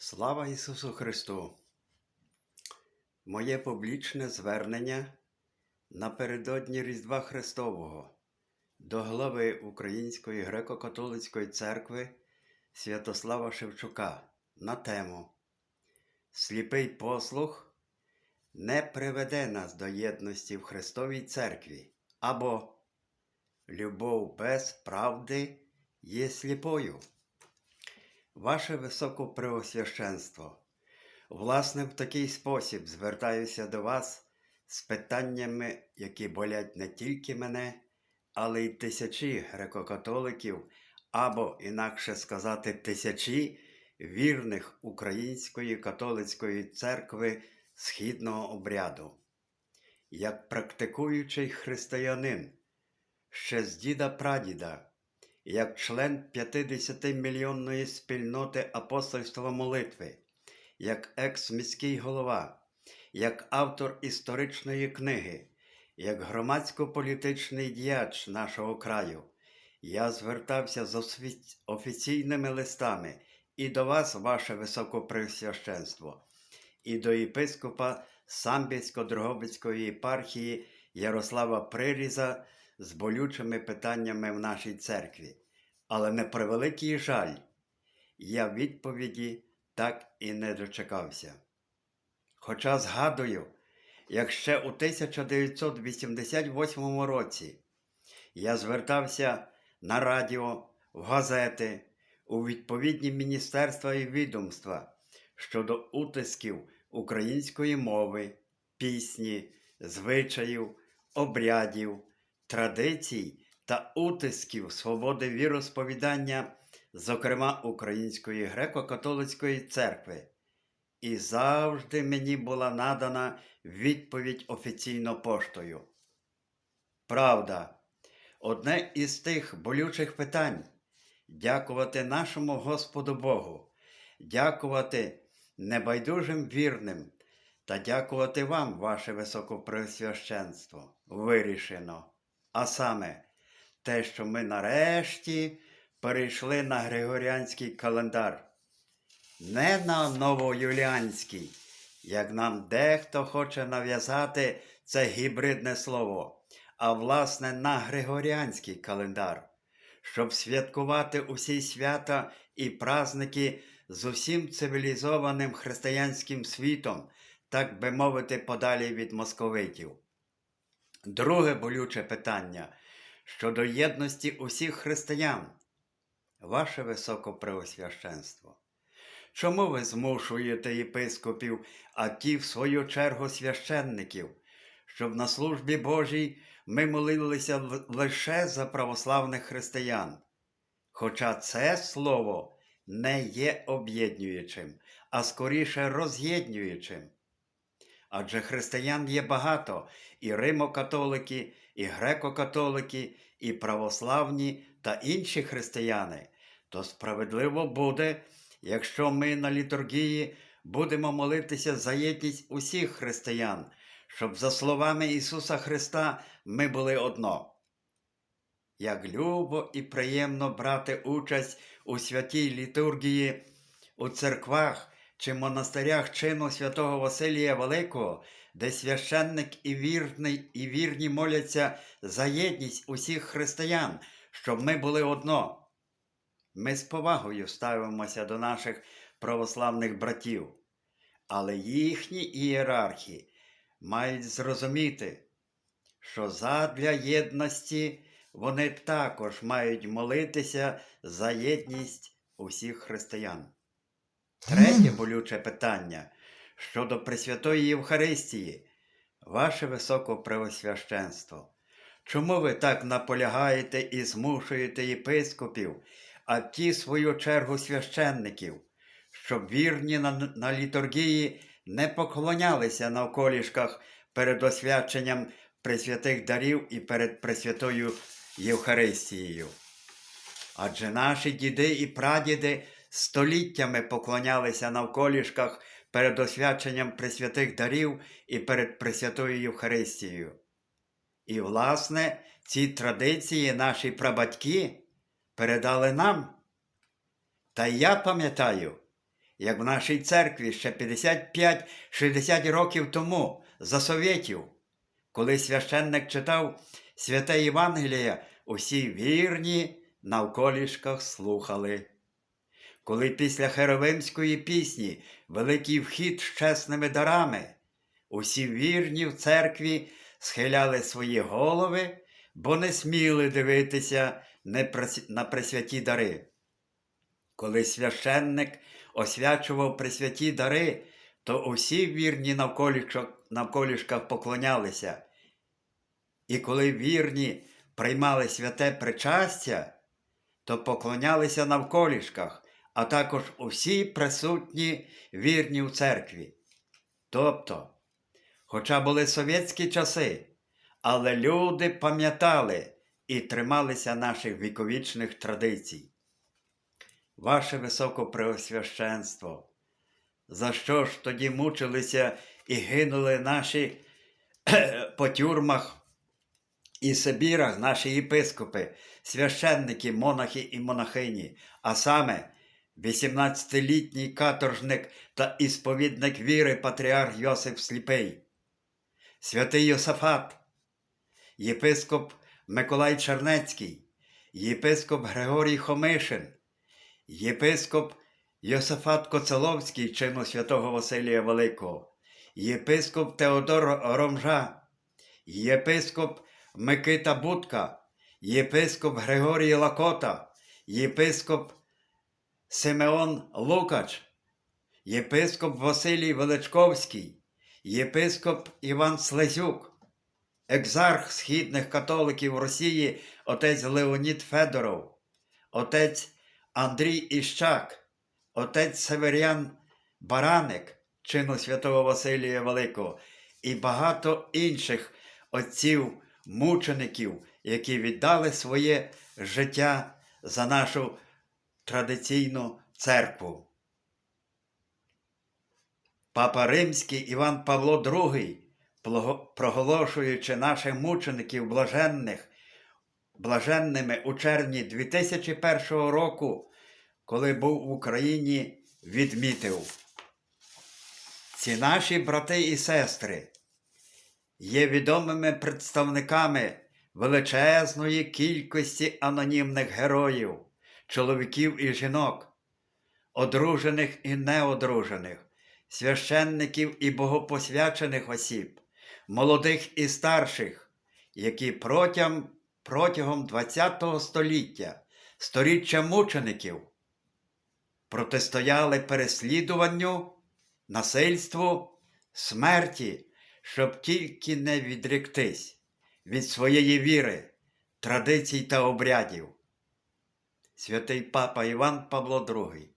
Слава Ісусу Христу! Моє публічне звернення напередодні Різдва Христового до глави Української греко-католицької церкви Святослава Шевчука на тему Сліпий послух не приведе нас до єдності в Христовій церкві або Любов без правди є сліпою. Ваше Високопреосвященство, власне, в такий спосіб звертаюся до вас з питаннями, які болять не тільки мене, але й тисячі греко-католиків, або, інакше сказати, тисячі вірних Української католицької церкви східного обряду. Як практикуючий християнин, ще з діда прадіда як член 50-мільйонної спільноти апостольства молитви, як екс-міський голова, як автор історичної книги, як громадсько-політичний діяч нашого краю, я звертався з офіційними листами і до вас, ваше високопресвященство, і до єпископа Самбірсько-Дрогобицької єпархії Ярослава Приріза з болючими питаннями в нашій церкві. Але на превеликий жаль, я відповіді так і не дочекався. Хоча згадую, як ще у 1988 році я звертався на радіо, в газети, у відповідні міністерства і відомства щодо утисків української мови, пісні, звичаїв, обрядів, традицій та утисків свободи віросповідання, зокрема Української греко-католицької церкви. І завжди мені була надана відповідь офіційно поштою. Правда, одне із тих болючих питань дякувати нашому Господу Богу, дякувати небайдужим вірним та дякувати вам, ваше високопресвященство, вирішено. А саме те, що ми нарешті перейшли на Григоріанський календар, не на новоюліанський, як нам дехто хоче нав'язати це гібридне слово, а власне на Григоріанський календар, щоб святкувати усі свята і праздники з усім цивілізованим християнським світом, так би мовити, подалі від московитів. Друге болюче питання щодо єдності усіх християн. Ваше Високопреосвященство, чому ви змушуєте єпископів, а ті, в свою чергу, священників, щоб на службі Божій ми молилися лише за православних християн? Хоча це слово не є об'єднуючим, а скоріше роз'єднуючим. Адже християн є багато, і римокатолики, і греко-католики, і православні та інші християни. То справедливо буде, якщо ми на літургії будемо молитися за єдність усіх християн, щоб за словами Ісуса Христа ми були одно. Як любо і приємно брати участь у святій літургії у церквах чи монастирях чину святого Василія Великого, де священник і вірний, і вірні моляться за єдність усіх християн, щоб ми були одно. Ми з повагою ставимося до наших православних братів, але їхні ієрархи мають зрозуміти, що задля єдності вони також мають молитися за єдність усіх християн. Третє болюче питання щодо Пресвятої Євхаристії. Ваше Високопревосвященство, чому ви так наполягаєте і змушуєте єпископів, а ті, в свою чергу, священників, щоб вірні на, на літургії не поклонялися на околішках перед освяченням пресвятих дарів і перед Пресвятою Євхаристією? Адже наші діди і прадіди століттями поклонялися навколішках перед освяченням пресвятих дарів і перед Пресвятою Євхаристією. І, власне, ці традиції наші прабатьки передали нам. Та я пам'ятаю, як в нашій церкві ще 55-60 років тому за совєтів, коли священник читав святе Євангеліє, усі вірні навколішках слухали. Коли після Херовимської пісні великий вхід з чесними дарами, усі вірні в церкві схиляли свої голови, бо не сміли дивитися на пресвяті дари. Коли священник освячував пресвяті дари, то усі вірні навколішках поклонялися. І коли вірні приймали святе причастя, то поклонялися навколішках, а також усі присутні вірні в церкві. Тобто, хоча були совєтські часи, але люди пам'ятали і трималися наших віковічних традицій. Ваше Високопреосвященство, за що ж тоді мучилися і гинули наші по тюрмах і Сибірах наші єпископи, священники, монахи і монахині, а саме 18-літній каторжник та ісповідник віри патріарх Йосиф Сліпий, святий Йосафат, єпископ Миколай Чернецький, єпископ Григорій Хомишин, єпископ Йосафат Коцеловський, чину святого Василія Великого, єпископ Теодор Ромжа, єпископ Микита Будка, єпископ Григорій Лакота, єпископ Симеон Лукач, єпископ Василій Величковський, єпископ Іван Слезюк, екзарх східних католиків Росії отець Леонід Федоров, отець Андрій Іщак, отець Северян Бараник, чину святого Василія Великого, і багато інших отців мучеників, які віддали своє життя за нашу традиційну церкву. Папа Римський Іван Павло II, проголошуючи наших мучеників блаженних, блаженними у червні 2001 року, коли був в Україні, відмітив. Ці наші брати і сестри є відомими представниками величезної кількості анонімних героїв, чоловіків і жінок, одружених і неодружених, священників і богопосвячених осіб, молодих і старших, які протягом, протягом ХХ століття, сторіччя мучеників, протистояли переслідуванню, насильству, смерті, щоб тільки не відректись від своєї віри, традицій та обрядів. Святий папа Іван Павло II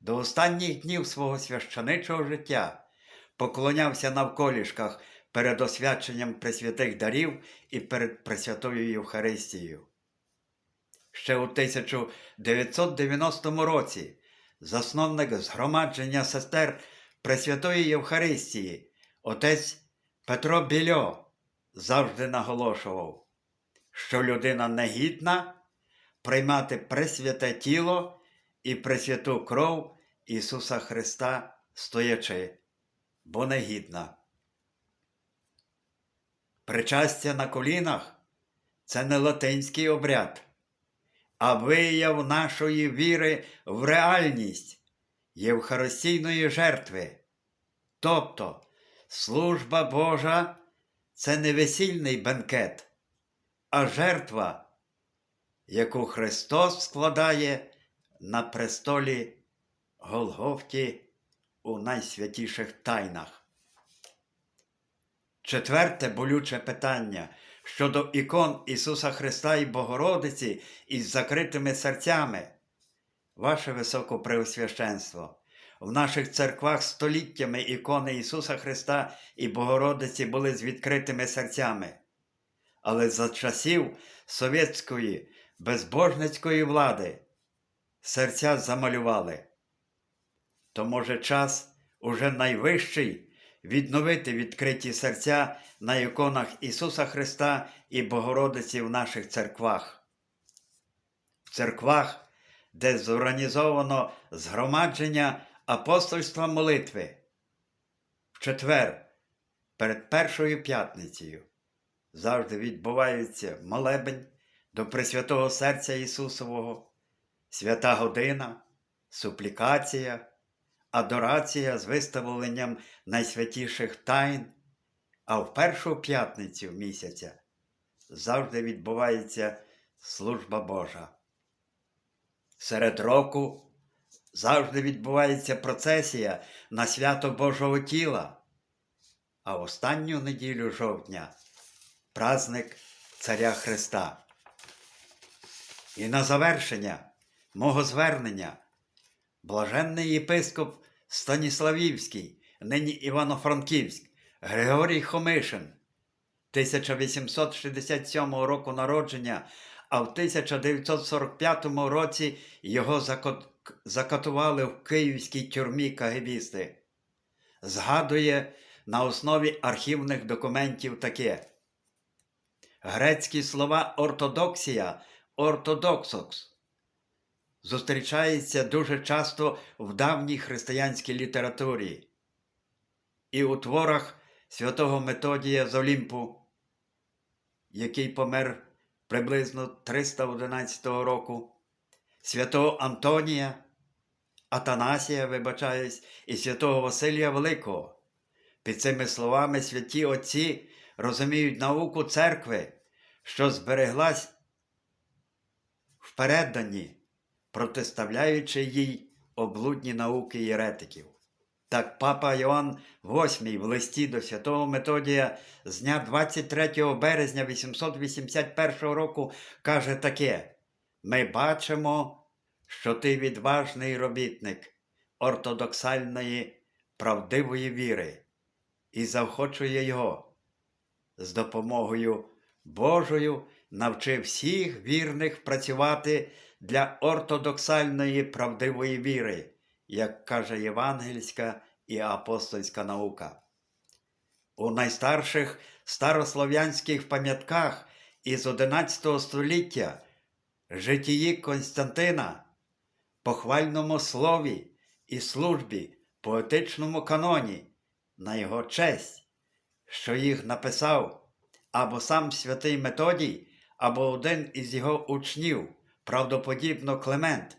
до останніх днів свого священичого життя поклонявся навколішках перед освяченням пресвятих дарів і перед Пресвятою Євхаристією. Ще у 1990 році засновник згромадження сестер Пресвятої Євхаристії, отець Петро Більо, завжди наголошував, що людина негідна приймати пресвяте тіло і пресвяту кров Ісуса Христа стоячи, бо негідна. Причастя на колінах це не латинський обряд, а вияв нашої віри в реальність Євхаристійної жертви. Тобто служба Божа це не весільний бенкет, а жертва, яку Христос складає на престолі Голгофті у найсвятіших тайнах. Четверте болюче питання щодо ікон Ісуса Христа і Богородиці із закритими серцями. Ваше Високопреосвященство, в наших церквах століттями ікони Ісуса Христа і Богородиці були з відкритими серцями. Але за часів совєтської безбожницької влади серця замалювали. То може час уже найвищий відновити відкриті серця на іконах Ісуса Христа і Богородиці в наших церквах. В церквах, де зорганізовано згромадження апостольства молитви. В четвер, перед Першою п'ятницею, завжди відбувається молебень до Пресвятого Серця Ісусового, свята година, суплікація, адорація з виставленням найсвятіших тайн, а в першу п'ятницю місяця завжди відбувається служба Божа. Серед року завжди відбувається процесія на свято Божого тіла, а останню неділю жовтня праздник Царя Христа. І на завершення мого звернення блаженний єпископ Станіславівський, нині Івано-Франківськ, Григорій Хомишин, 1867 року народження, а в 1945 році його закатували в київській тюрмі кагебісти. Згадує на основі архівних документів таке. Грецькі слова ортодоксія, ортодоксокс зустрічається дуже часто в давній християнській літературі і у творах святого Методія з Олімпу, який помер приблизно 311 року, святого Антонія, Атанасія, вибачаюсь, і святого Василія Великого. Під цими словами святі отці розуміють науку церкви, що збереглась в переданні, протиставляючи їй облудні науки єретиків. Так папа Йоанн VIII в листі до святого Методія з дня 23 березня 881 року каже таке: Ми бачимо, що ти відважний робітник ортодоксальної правдивої віри і заохочує його з допомогою Божою навчи всіх вірних працювати для ортодоксальної правдивої віри, як каже євангельська і апостольська наука. У найстарших старослов'янських пам'ятках із XI століття житії Константина, похвальному слові і службі, поетичному каноні на його честь, що їх написав або сам святий Методій, або один із його учнів, правдоподібно Клемент.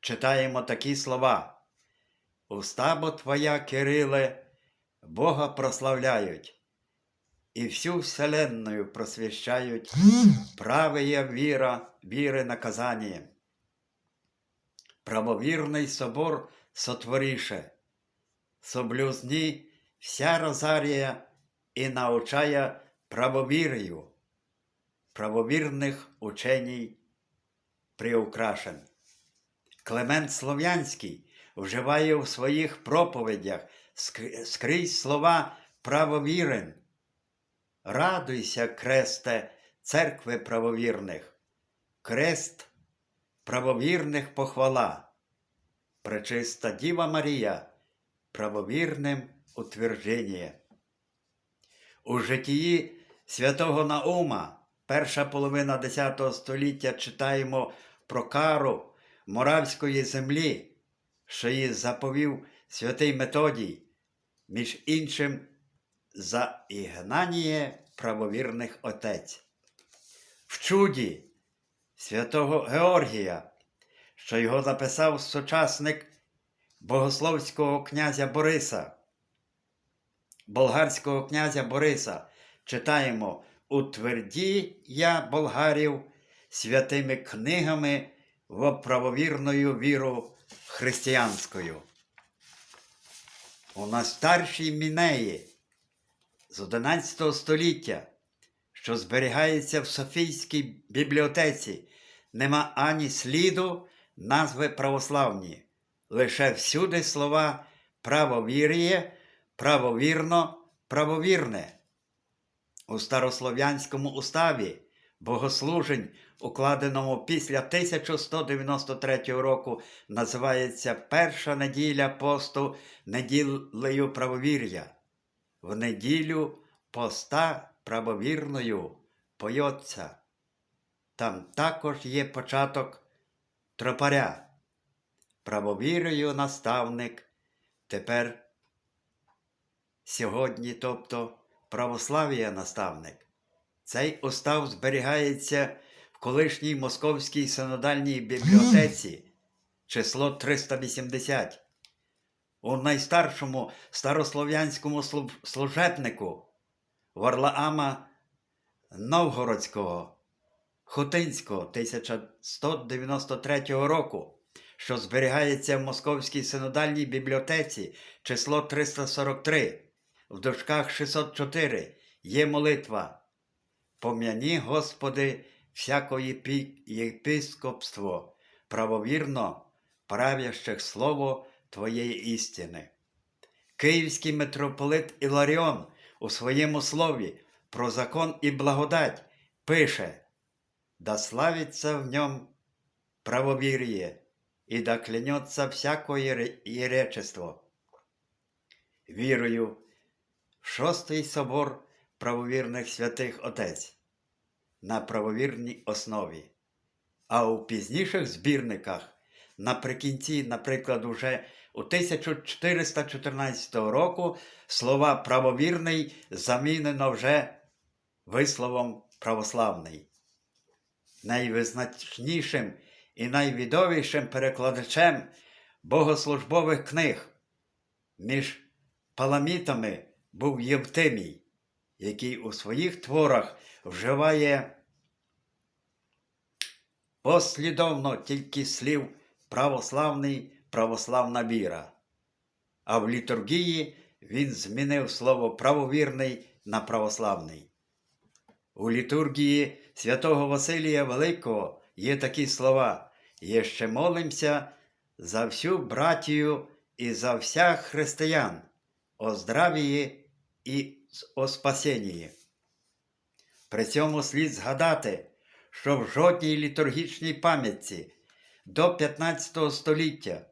Читаємо такі слова. Уста бо твоя, Кириле, Бога прославляють, і всю вселенную просвіщають правия віра, віри наказанієм. Правовірний собор сотворіше, соблюзні вся розарія і научає правовір'ю, правовірних ученій приукрашен. Клемент Слов'янський вживає у своїх проповідях скрізь слова правовірен. Радуйся, кресте, церкви правовірних, крест правовірних похвала. Пречиста Діва Марія, правовірним утвердження. У житті святого Наума, перша половина X століття, читаємо про кару моравської землі, що її заповів святий Методій, між іншим за ігнаніє правовірних отець. В чуді святого Георгія, що його записав сучасник богословського князя Бориса, болгарського князя Бориса, читаємо Утверді я болгарів святими книгами в правовірною віру християнською. У найстаршій Мінеї з 11 століття, що зберігається в Софійській бібліотеці, нема ані сліду назви православні, лише всюди слова правовір'є, правовірно, правовірне. У старослов'янському уставі богослужень, укладеному після 1193 року, називається перша неділя посту неділею правовір'я. В неділю поста правовірною поється. Там також є початок тропаря. правовірою наставник, тепер сьогодні, тобто православ'я наставник. Цей устав зберігається в колишній Московській синодальній бібліотеці, число 380. У найстаршому старослов'янському служебнику Варлаама Новгородського, Хотинського 1193 року, що зберігається в Московській синодальній бібліотеці, число 343, в дужках 604, є молитва. Пом'яні, Господи, всякої єпископство, правовірно правящих слово Твоєї істини. Київський митрополит Іларіон у своєму слові про закон і благодать пише: Да славиться в ньому правовір'є, і да клянется всякое ре- єречество. Вірую шостий собор правовірних святих Отець на правовірній основі. А у пізніших збірниках наприкінці, наприклад, уже у 1414 року слова правовірний замінено вже висловом православний. Найвизначнішим і найвідовішим перекладачем богослужбових книг між паламітами був Євтимій, який у своїх творах вживає послідовно тільки слів православний, православна віра. А в літургії він змінив слово правовірний на православний. У літургії святого Василія Великого є такі слова: «Єще молимся за всю братію і за всіх християн, о здравії і о спасенні. При цьому слід згадати, що в жодній літургічній пам'ятці до 15 століття,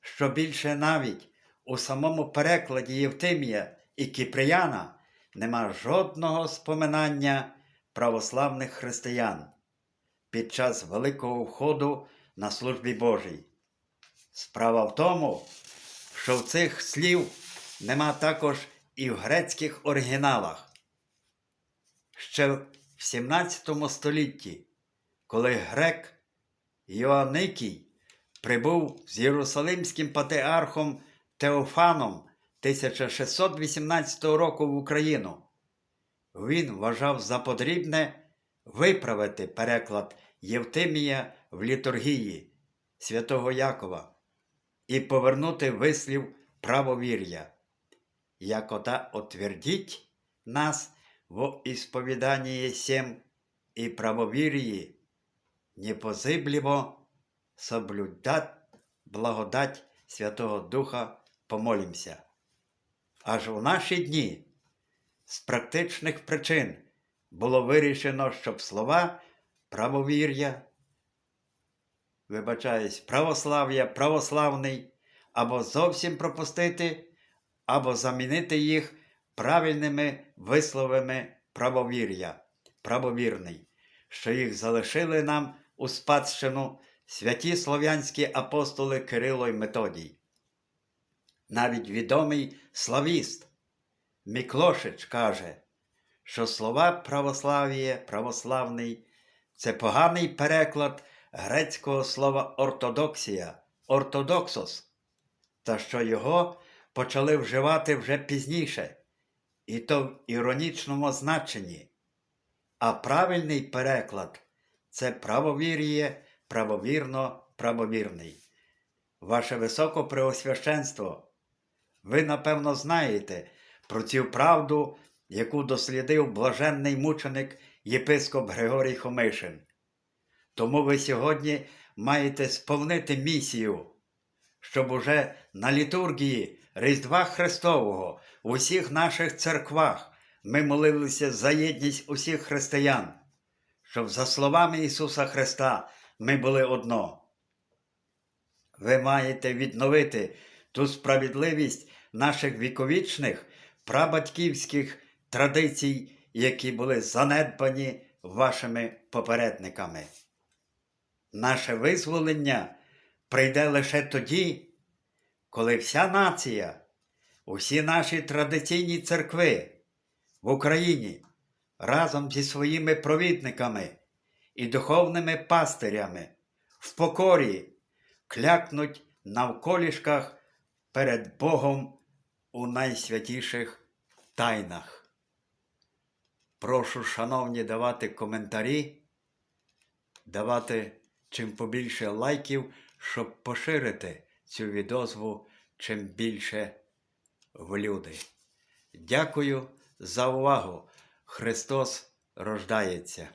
що більше навіть у самому перекладі Євтимія і Кіприяна нема жодного споминання православних християн під час Великого входу на службі Божій. Справа в тому, що в цих слів нема також і в грецьких оригіналах. Ще в 17 столітті, коли грек Йоанникій прибув з Єрусалимським патріархом Теофаном 1618 року в Україну, він вважав за потрібне виправити переклад Євтимія в літургії святого Якова і повернути вислів правовір'я. Якота отвердіть нас в ісповіданні сем і правовір'ї, непозибливо соблюдать благодать Святого Духа помолімся. Аж у наші дні з практичних причин було вирішено, щоб слова правовір'я, вибачаюсь, православ'я, православний, або зовсім пропустити, або замінити їх правильними висловами правовір'я, правовірний, що їх залишили нам у спадщину святі слов'янські апостоли Кирило й Методій. Навіть відомий славіст Міклошич каже, що слова православ'я, православний це поганий переклад грецького слова ортодоксія, ортодоксос, та що його почали вживати вже пізніше, і то в іронічному значенні. А правильний переклад це правовір'є, правовірно, правовірний. Ваше високопреосвященство, ви напевно знаєте про цю правду, яку дослідив блаженний мученик єпископ Григорій Хомишин. Тому ви сьогодні маєте сповнити місію, щоб уже на літургії Різдва Христового в усіх наших церквах ми молилися за єдність усіх християн, щоб за словами Ісуса Христа ми були одно. Ви маєте відновити ту справедливість наших віковічних прабатьківських традицій, які були занедбані вашими попередниками. Наше визволення прийде лише тоді, коли вся нація, усі наші традиційні церкви в Україні разом зі своїми провідниками і духовними пастирями в покорі клякнуть навколішках перед Богом у найсвятіших тайнах. Прошу, шановні, давати коментарі, давати чим побільше лайків, щоб поширити цю відозву чим більше в люди. Дякую за увагу. Христос рождається.